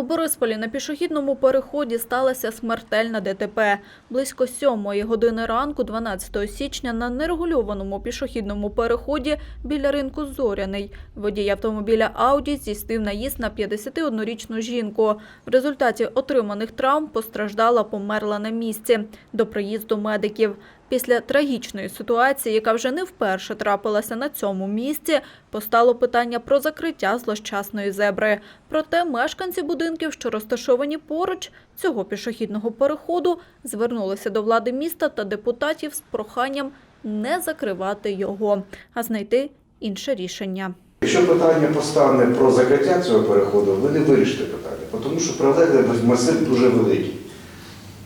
У Борисполі на пішохідному переході сталося смертельна ДТП. Близько сьомої години ранку, 12 січня, на нерегульованому пішохідному переході біля ринку Зоряний водій автомобіля Ауді здійснив наїзд на 51-річну жінку. В результаті отриманих травм постраждала, померла на місці до приїзду медиків. Після трагічної ситуації, яка вже не вперше трапилася на цьому місці, постало питання про закриття злощасної зебри. Проте мешканці будинків, що розташовані поруч цього пішохідного переходу, звернулися до влади міста та депутатів з проханням не закривати його, а знайти інше рішення. Якщо питання постане про закриття цього переходу, ви не вирішите питання, тому що прилеглий масив дуже великий.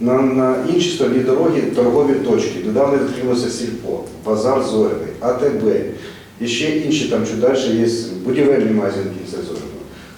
На, на іншій стороні дороги торгові точки. Недавно відкрилося сільпо, базар зоряний, АТБ. І ще інші там що далі є будівельні магазин кінця зоряного.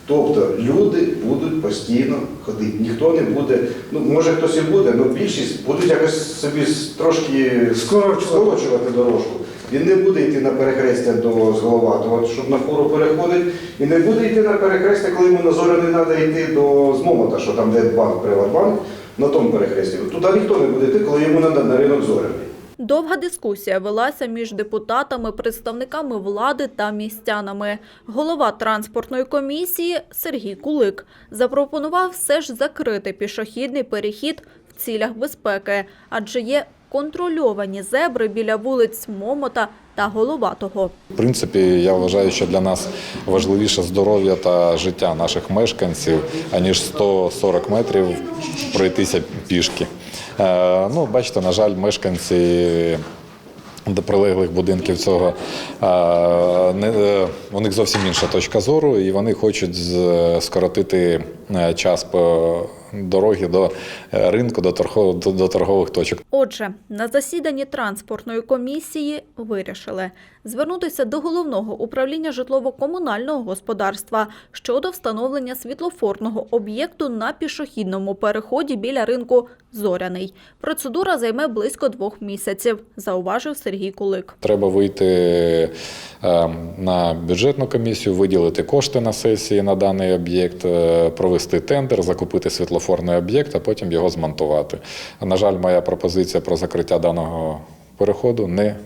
Тобто люди будуть постійно ходити. Ніхто не буде, ну може хтось і буде, але більшість будуть якось собі трошки скорочувати дорожку. Він не буде йти на перехрестя до Зголоватого, щоб на фуру переходить, і не буде йти на перехрестя, коли йому на зорю не треба йти до Змомота, що там де банк, Приватбанк, на тому перехресті. Туди ніхто не буде йти, коли йому треба на ринок зоряний. Довга дискусія велася між депутатами, представниками влади та містянами. Голова транспортної комісії Сергій Кулик запропонував все ж закрити пішохідний перехід в цілях безпеки, адже є контрольовані зебри біля вулиць Момота та Головатого. В принципі, я вважаю, що для нас важливіше здоров'я та життя наших мешканців, аніж 140 метрів пройтися пішки. Е, Ну, бачите, на жаль, мешканці до прилеглих будинків цього е, не, е, у них зовсім інша точка зору, і вони хочуть скоротити час по дороги до е, ринку, до торгових, до, до торгових точок. Отже, на засіданні транспортної комісії вирішили звернутися до головного управління житлово-комунального господарства щодо встановлення світлофорного об'єкту на пішохідному переході біля ринку Зоряний. Процедура займе близько двох місяців, зауважив Сергій Кулик. Треба вийти на бюджетну комісію, виділити кошти на сесії на даний об'єкт, е, провести тендер, закупити світлофорний об'єкт, а потім його змонтувати. На жаль, моя пропозиція про закриття даного переходу не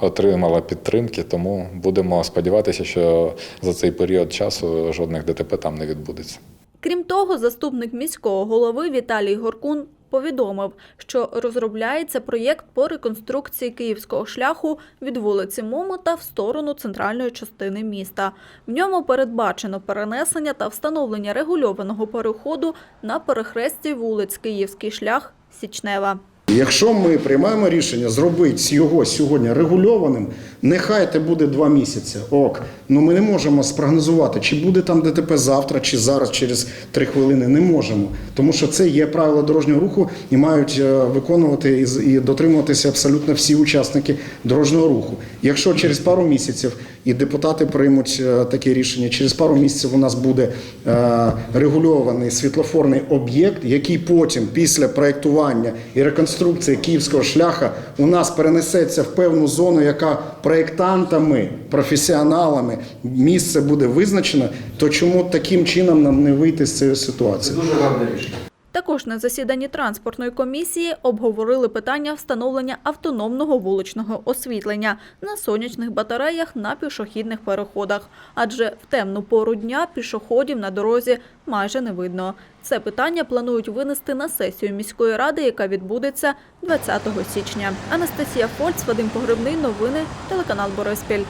отримала підтримки, тому будемо сподіватися, що за цей період часу жодних ДТП там не відбудеться. Крім того, заступник міського голови Віталій Горкун повідомив, що розробляється проєкт по реконструкції київського шляху від вулиці Момота в сторону центральної частини міста. В ньому передбачено перенесення та встановлення регульованого переходу на перехресті вулиць Київський шлях Січнева. Якщо ми приймаємо рішення зробити його сьогодні регульованим, нехай це буде два місяці. Ок, ну ми не можемо спрогнозувати, чи буде там ДТП завтра, чи зараз, через три хвилини. Не можемо, тому що це є правила дорожнього руху і мають е, виконувати і дотримуватися абсолютно всі учасники дорожнього руху. Якщо через пару місяців і депутати приймуть е, таке рішення, через пару місяців у нас буде е, регульований світлофорний об'єкт, який потім, після проєктування і реконструкції київського шляха, у нас перенесеться в певну зону, яка проєктантами, професіоналами місце буде визначено, то чому таким чином нам не вийти з цієї Це ситуації? дуже гарне рішення. Також на засіданні транспортної комісії обговорили питання встановлення автономного вуличного освітлення на сонячних батареях на пішохідних переходах, адже в темну пору дня пішоходів на дорозі майже не видно. Це питання планують винести на сесію міської ради, яка відбудеться 20 січня. Анастасія Фольц, Вадим Погребний. Новини телеканал Бориспіль.